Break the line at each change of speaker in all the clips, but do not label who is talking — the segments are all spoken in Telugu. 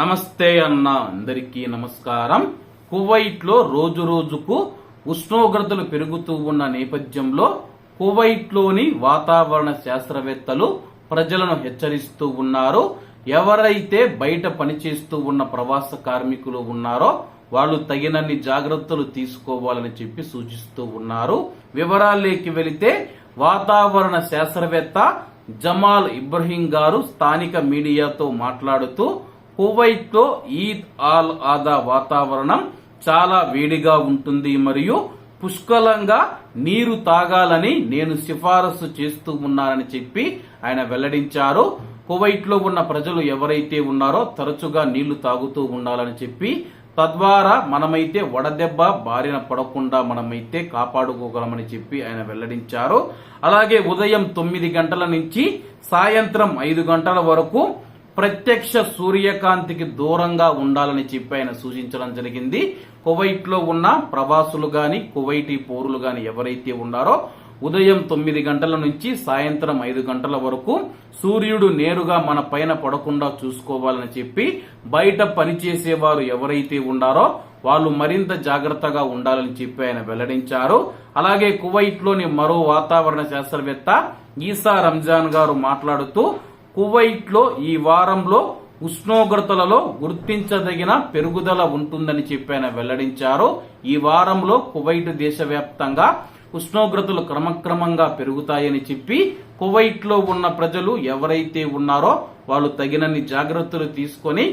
నమస్తే అన్న అందరికీ నమస్కారం. కువైట్లో రోజు రోజుకు ఉష్ణోగ్రతలు పెరుగుతూ ఉన్న నేపథ్యంలో కువైట్లోని వాతావరణ శాస్త్రవేత్తలు ప్రజలను హెచ్చరిస్తూ ఉన్నారు. ఎవరైతే బయట పనిచేస్తూ ఉన్న ప్రవాస కార్మికులు ఉన్నారో వాళ్ళు తగినన్ని జాగ్రత్తలు తీసుకోవాలని చెప్పి సూచిస్తూ ఉన్నారు. వివరాల్లోకి వెళితే వాతావరణ శాస్త్రవేత్త జమాల్ ఇబ్రహీం గారు స్థానిక మీడియాతో మాట్లాడుతూ కువైట్లో ఈద్ ఆల్ ఆదా వాతావరణం చాలా వేడిగా ఉంటుంది మరియు పుష్కలంగా నీరు తాగాలని నేను సిఫారసు చేస్తూ ఉన్నానని చెప్పి ఆయన వెల్లడించారు. కువైట్లో ఉన్న ప్రజలు ఎవరైతే ఉన్నారో తరచుగా నీళ్ళు తాగుతూ ఉండాలని చెప్పి తద్వారా మనమైతే వడదెబ్బ బారిన పడకుండా మనమైతే కాపాడుకోగలమని చెప్పి ఆయన వెల్లడించారు. అలాగే ఉదయం తొమ్మిది గంటల నుంచి సాయంత్రం ఐదు గంటల వరకు ప్రత్యక్ష సూర్యకాంతికి దూరంగా ఉండాలని చెప్పి ఆయన సూచించడం జరిగింది. కువైట్లో ఉన్న ప్రవాసులు గాని కువైటీ పౌరులు గాని ఎవరైతే ఉన్నారో ఉదయం తొమ్మిది గంటల నుంచి సాయంత్రం ఐదు గంటల వరకు సూర్యుడు నేరుగా మన పైన పడకుండా చూసుకోవాలని చెప్పి బయట పనిచేసేవారు ఎవరైతే ఉన్నారో వాళ్ళు మరింత జాగ్రత్తగా ఉండాలని చెప్పి ఆయన వెల్లడించారు. అలాగే కువైట్లోని మరో వాతావరణ శాస్త్రవేత్త ఈసా రంజాన్ గారు మాట్లాడుతూ కువైట్లో ఈ వారంలో ఉష్ణోగ్రతలలో గుర్తించదగిన పెరుగుదల ఉంటుందని చెప్పి ఆయన వెల్లడించారు. ఈ వారంలో కువైట్ దేశవ్యాప్తంగా ఉష్ణోగ్రతలు క్రమక్రమంగా పెరుగుతాయని చెప్పి కువైట్లో ఉన్న ప్రజలు ఎవరైతే ఉన్నారో వాళ్ళు తగినన్ని జాగ్రత్తలు తీసుకొని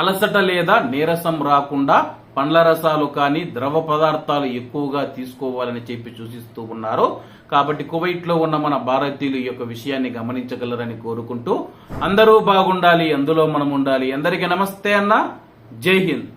అలసట లేదా నీరసం రాకుండా పండ్ల రసాలు కానీ ద్రవ పదార్థాలు ఎక్కువగా తీసుకోవాలని చెప్పి సూచిస్తూ ఉన్నారు. కాబట్టి కువైట్లో ఉన్న మన భారతీయులు ఈ యొక్క విషయాన్ని గమనించగలరని కోరుకుంటూ అందరూ బాగుండాలి అందులో మనం ఉండాలి. అందరికీ నమస్తే అన్న. జై హింద్.